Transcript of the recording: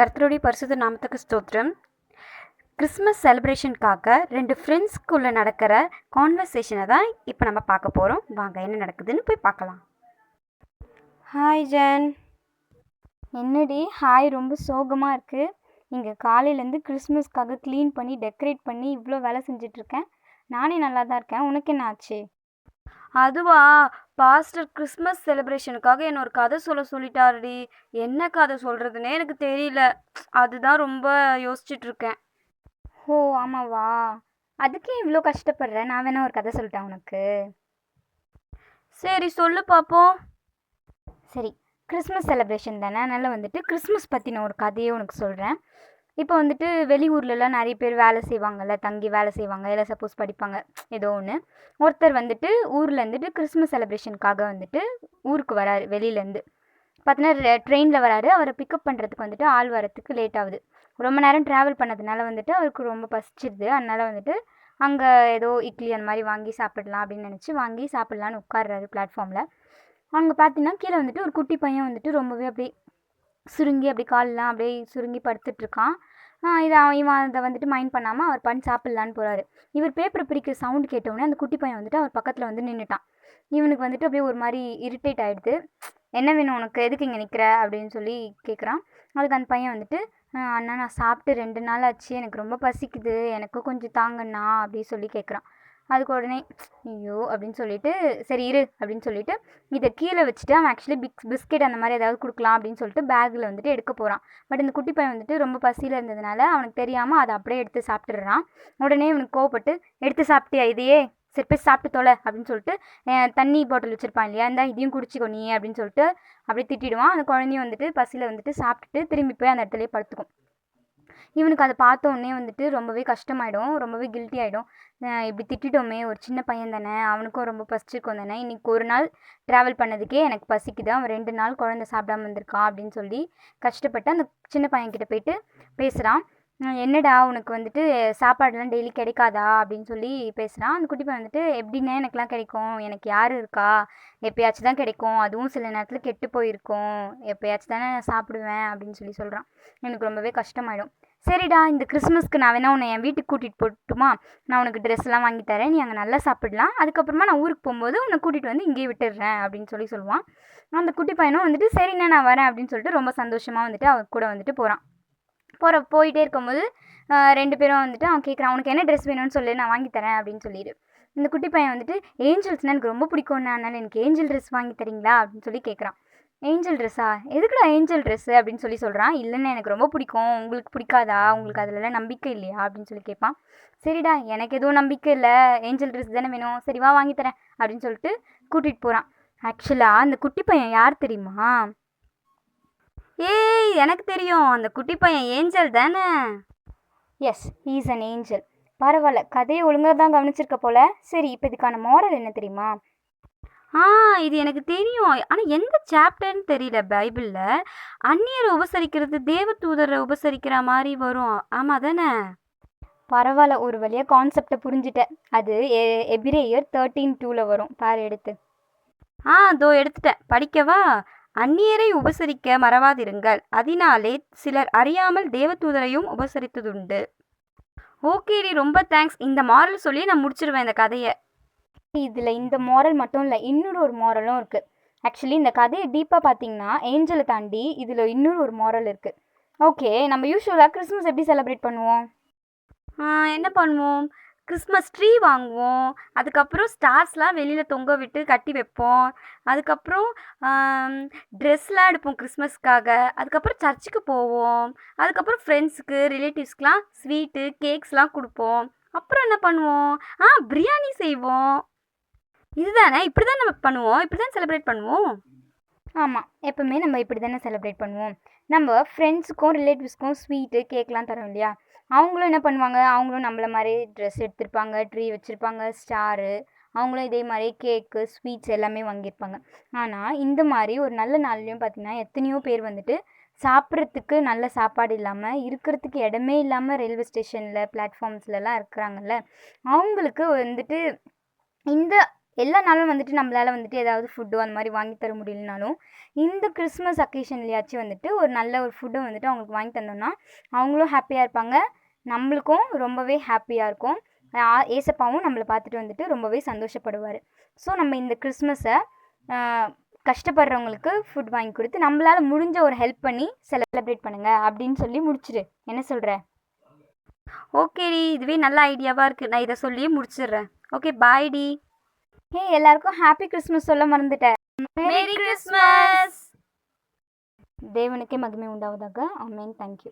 கர்த்தருடைய பரிசுத்த நாமத்துக்கு ஸ்தோத்திரம். கிறிஸ்மஸ் செலிப்ரேஷனுக்காக ரெண்டு ஃப்ரெண்ட்ஸ்க்குள்ளே நடக்கிற கான்வர்சேஷனை தான் இப்போ நம்ம பார்க்க போகிறோம் வாங்க என்ன நடக்குதுன்னு போய் பார்க்கலாம். ஹாய் ஜென் என்னடி? ஹாய் ரொம்ப சோகமாக இருக்குது இங்கே காலையிலேருந்து கிறிஸ்மஸ்க்காக க்ளீன் பண்ணி டெக்கரேட் பண்ணி இவ்வளோ வேலை செஞ்சிட்ருக்கேன் நானே நல்லா தான் இருக்கேன். உனக்கு என்ன ஆச்சு? அதுவா? பாஸ்டர் கிறிஸ்மஸ் செலிப்ரேஷனுக்காக என்ன ஒரு கதை சொல்ல சொல்லிட்டாருடி. என்ன கதை சொல்கிறதுனே எனக்கு தெரியல. அதுதான் ரொம்ப யோசிச்சுட்டு இருக்கேன் ஓ ஆமாவா? அதுக்கே இவ்வளோ கஷ்டப்படுற? நான் வேணா ஒரு கதை சொல்லிட்டேன் உனக்கு. சரி சொல்லு பார்ப்போம் சரி கிறிஸ்மஸ் செலிப்ரேஷன் தானே? அதனால் வந்துட்டு கிறிஸ்மஸ் பற்றின ஒரு கதையை உனக்கு சொல்கிறேன் இப்போ வந்துட்டு வெளியூர்லலாம் நிறைய பேர் வேலை செய்வாங்கல்ல தங்கி வேலை செய்வாங்க இல்லை சப்போஸ் படிப்பாங்க ஏதோ ஒன்று ஒருத்தர் வந்துட்டு ஊரில் இருந்துட்டு கிறிஸ்மஸ் செலிப்ரேஷனுக்காக வந்துட்டு ஊருக்கு வராரு வெளியிலேருந்து. பார்த்தீங்கன்னா ட்ரெயினில் வராரு அவரை பிக்கப் பண்ணுறதுக்கு வந்துட்டு ஆள் வரத்துக்கு லேட் ஆகுது. ரொம்ப நேரம் ட்ராவல் பண்ணதுனால வந்துட்டு அவருக்கு ரொம்ப பசிச்சிருது. அதனால் வந்துட்டு அங்கே ஏதோ இட்லி அந்த மாதிரி வாங்கி சாப்பிடலாம் அப்படின்னு நினச்சி வாங்கி சாப்பிட்லான்னு உட்காடுறாரு பிளாட்ஃபார்மில் அங்கே பார்த்தீங்கன்னா கீழே வந்துட்டு ஒரு குட்டி பையன் வந்துட்டு ரொம்பவே அப்படியே சுருங்கி அப்படி கால்லாம் அப்படியே சுருங்கி படுத்துட்ருக்கான் இதை அவன் இவன் அதை வந்துட்டு மைண்ட் பண்ணாமல் அவர் பண்ணி சாப்பிட்லான்னு போகிறாரு இவர் பேப்பரை பிரிக்கிற சவுண்ட் கேட்டவுடனே அந்த குட்டி பையன் வந்துட்டு அவர் பக்கத்தில் வந்து நின்றுட்டான் இவனுக்கு வந்துட்டு அப்படியே ஒரு மாதிரி இரிட்டேட் ஆகிடுது என்ன வேணும் உனக்கு? எதுக்கு இங்கே நிற்கிற அப்படின்னு சொல்லி கேட்குறான் அதுக்கு அந்த பையன் வந்துட்டு அண்ணா நான் சாப்பிட்டு ரெண்டு நாள் ஆச்சு. எனக்கு ரொம்ப பசிக்குது. எனக்கும் கொஞ்சம் தாங்கண்ணா. அப்படின்னு சொல்லி கேட்குறான் அதுக்கு உடனே ஐயோ அப்படின்னு சொல்லிட்டு சரி இரு அப்படின்னு சொல்லிட்டு இதை கீழே வச்சுட்டு அவன் ஆக்சுவலி பிக் பிஸ்கெட் அந்த மாதிரி ஏதாவது கொடுக்கலாம் அப்படின்னு சொல்லிட்டு பேக்கில் வந்துட்டு எடுக்க போகிறான் பட் இந்த குட்டி பையன் வந்துட்டு ரொம்ப பசியில் இருந்ததுனால அவனுக்கு தெரியாமல் அதை அப்படியே எடுத்து சாப்பிட்டுடுறான். உடனே அவனுக்கு கோவப்பட்டு எடுத்து சாப்பிட்டியா இதையே? சரி போய் சாப்பிட்டு தொலை அப்படின்னு சொல்லிட்டு தண்ணி பாட்டில் வச்சுருப்பான் இல்லையா? இந்த இதையும் குடிச்சிக்கோ நீ அப்படின்னு சொல்லிட்டு அப்படியே திட்டிடுவான். அந்த குழந்தையும் வந்துட்டு பசியில் வந்துட்டு சாப்பிட்டுட்டு திரும்பி போய் அந்த இடத்துலயே படுத்துக்கும். இவனுக்கு அதை பார்த்தோன்னே வந்துட்டு ரொம்பவே கஷ்டமாயிடும் ரொம்பவே கில்ட்டி ஆகிடும் இப்படி திட்டிட்டோமே ஒரு சின்ன பையன் தானே அவனுக்கும் ரொம்ப பசிச்சிருக்கும் தானே இன்றைக்கி ஒரு நாள் ட்ராவல் பண்ணதுக்கே எனக்கு பசிக்குது அவன் ரெண்டு நாள் குழந்த சாப்பிடாம வந்திருக்கான் அப்படின்னு சொல்லி கஷ்டப்பட்டு அந்த சின்ன பையன்கிட்ட போயிட்டு பேசுகிறான் என்னடா உனக்கு வந்துட்டு சாப்பாடுலாம் டெய்லி கிடைக்காதா அப்படின்னு சொல்லி பேசுகிறான் அந்த குட்டி பையன் வந்துட்டு எப்படின்னா எனக்குலாம் கிடைக்கும்? எனக்கு யார் இருக்கா? எப்பயாச்சும் தான் கிடைக்கும். அதுவும் சில நேரத்தில் கெட்டு போயிருக்கும். எப்பயாச்சும் தானே நான் சாப்பிடுவேன் அப்படின்னு சொல்லி சொல்கிறான் எனக்கு ரொம்பவே கஷ்டமாயிடும். சரிடா இந்த கிறிஸ்மஸ்க்கு நான் வேணா உன்னை என் வீட்டுக்கு கூட்டிகிட்டு போட்டுமா நான் உனக்கு ட்ரெஸ்லாம் வாங்கி தரேன். நீ அங்கே நல்லா சாப்பிடலாம். அதுக்கப்புறமா நான் ஊருக்கு போகும்போது உன்னை கூட்டிகிட்டு வந்து இங்கேயே விட்டுடுறேன் அப்படின்னு சொல்லி சொல்லுவான். அந்த குட்டி பையனும் வந்துட்டு சரிண்ணா நான் வரேன் அப்படின்னு சொல்லிட்டு ரொம்ப சந்தோஷமாக வந்துட்டு அவர் கூட வந்துட்டு போகிறான் போகிற போயிட்டே இருக்கும்போது ரெண்டு பேரும் வந்துட்டு அவன் கேட்குறான் உனக்கு என்ன ட்ரெஸ் வேணும்னு சொல்லி நான் வாங்கி தரேன் அப்படின்னு சொல்லிடு. இந்த குட்டி பையன் வந்துட்டு ஏஞ்சல்ஸ்னால் எனக்கு ரொம்ப பிடிக்கும்னா அதனால் எனக்கு ஏஞ்சல் ட்ரெஸ் வாங்கி தரீங்களா? அப்படின்னு சொல்லி கேட்குறான் ஏஞ்சல் ட்ரெஸ்ஸா? எதுக்குடா ஏஞ்சல் ட்ரெஸ்ஸு அப்படின்னு சொல்லி சொல்கிறான் இல்லைன்னு எனக்கு ரொம்ப பிடிக்கும். உங்களுக்கு பிடிக்காதா? உங்களுக்கு அதிலலாம் நம்பிக்கை இல்லையா? அப்படின்னு சொல்லி கேட்பான். சரிடா எனக்கு எதுவும் நம்பிக்கை இல்லை. ஏஞ்சல் ட்ரெஸ் தானே வேணும். சரி வா வாங்கி தரேன் அப்படின்னு சொல்லிட்டு கூட்டிகிட்டு போகிறான் ஆக்சுவலாக அந்த குட்டி பையன் யார் தெரியுமா? ஏய் எனக்கு தெரியும். அந்த குட்டி பையன் ஏஞ்சல் தானே. எஸ் ஈஸ் அன் ஏஞ்சல் பரவாயில்ல கதையை ஒழுங்காக தான் கவனிச்சிருக்க போல. சரி இப்போ இதுக்கான மாடல் என்ன தெரியுமா? ஆ இது எனக்கு தெரியும். ஆனால் எந்த சாப்டர்னு தெரியல பைபிளில். அந்நியரை உபசரிக்கிறது தேவ தூதரை உபசரிக்கிற மாதிரி வரும். ஆமாம் தானே? பரவாயில்ல ஒரு வழியாக கான்செப்டை புரிஞ்சுட்டேன். அது எ எபிரேயர் தேர்ட்டீன் டூவில் வரும். பாரு எடுத்து. ஆ அதோ எடுத்துட்டேன். படிக்கவா? அந்நியரை உபசரிக்க மறவாதிருங்கள். அதனாலே சிலர் அறியாமல் தேவதூதரையும் உபசரித்ததுண்டு. ஓகேடி ரொம்ப தேங்க்ஸ் இந்த மாரல் சொல்லி நான் முடிச்சிருவேன் இந்த கதையை. இதில் இந்த மாரல் மட்டும் இல்லை இன்னொரு ஒரு மாரலும் இருக்குது ஆக்சுவலி இந்த கதையை டீப்பாக பார்த்தீங்கன்னா ஏஞ்சலை தாண்டி இதில் இன்னொரு ஒரு மாரல் இருக்குது ஓகே நம்ம யூஸ்வலாக கிறிஸ்மஸ் எப்படி செலிப்ரேட் பண்ணுவோம்? என்ன பண்ணுவோம்? கிறிஸ்மஸ் ட்ரீ வாங்குவோம். அதுக்கப்புறம் ஸ்டார்ஸ்லாம் வெளியில் தொங்க விட்டு கட்டி வைப்போம். அதுக்கப்புறம் ட்ரெஸ்லாம் எடுப்போம் கிறிஸ்மஸ்க்காக அதுக்கப்புறம் சர்ச்சுக்கு போவோம். அதுக்கப்புறம் ஃப்ரெண்ட்ஸுக்கு ரிலேட்டிவ்ஸ்க்கெலாம் ஸ்வீட்டு கேக்ஸ்லாம் கொடுப்போம். அப்புறம் என்ன பண்ணுவோம்? ஆ பிரியாணி செய்வோம். இதுதானே? இப்படி தான் நம்ம பண்ணுவோம். இப்படி தான் செலிப்ரேட் பண்ணுவோம். ஆமாம் எப்போவுமே நம்ம இப்படி தானே செலிப்ரேட் பண்ணுவோம். நம்ம ஃப்ரெண்ட்ஸுக்கும் ரிலேட்டிவ்ஸ்க்கும் ஸ்வீட்டு கேக்லாம் தரோம் இல்லையா? அவங்களும் என்ன பண்ணுவாங்க? அவங்களும் நம்மள மாதிரி ட்ரெஸ் எடுத்திருப்பாங்க ட்ரீ வச்சுருப்பாங்க ஸ்டாரு அவங்களும் இதே மாதிரி கேக்கு ஸ்வீட்ஸ் எல்லாமே வாங்கியிருப்பாங்க. ஆனால் இந்த மாதிரி ஒரு நல்ல நாள்லேயும் பார்த்திங்கன்னா எத்தனையோ பேர் வந்துட்டு சாப்பிட்றதுக்கு நல்ல சாப்பாடு இல்லாமல் இருக்கிறதுக்கு இடமே இல்லாமல் ரயில்வே ஸ்டேஷனில் பிளாட்ஃபார்ம்ஸ்லலாம் இருக்கிறாங்கல்ல அவங்களுக்கு வந்துட்டு இந்த எல்லா நாளும் வந்துட்டு நம்மளால் வந்துட்டு ஏதாவது ஃபுட்டோ அந்த மாதிரி வாங்கி தர முடியலனாலும் இந்த கிறிஸ்மஸ் அக்கேஷன்லையாச்சும் வந்துட்டு ஒரு நல்ல ஒரு ஃபுட்டை வந்துட்டு அவங்களுக்கு வாங்கி தந்தோம்னா அவங்களும் ஹாப்பியாக இருப்பாங்க. நம்மளுக்கும் ரொம்பவே ஹாப்பியாக இருக்கும். ஏசப்பாவும் நம்மளை பார்த்துட்டு வந்துட்டு ரொம்பவே சந்தோஷப்படுவார். ஸோ நம்ம இந்த கிறிஸ்மஸை கஷ்டப்படுறவங்களுக்கு ஃபுட் வாங்கி கொடுத்து நம்மளால் முடிஞ்ச ஒரு ஹெல்ப் பண்ணி செலிப்ரேட் பண்ணுங்கள் அப்படின்னு சொல்லி முடிச்சிடு என்ன சொல்கிற ஓகேடி இதுவே நல்ல ஐடியாவாக இருக்குது நான் இதை சொல்லியே முடிச்சிடுறேன். Okay bye D. ஹே எல்லாருக்கும் ஹாப்பி கிறிஸ்மஸ் சொல்ல மறந்துட்டேன் மேரி கிறிஸ்மஸ் தேவனுக்கே மகிமை உண்டாவதாக ஆமேன் தேங்க்யூ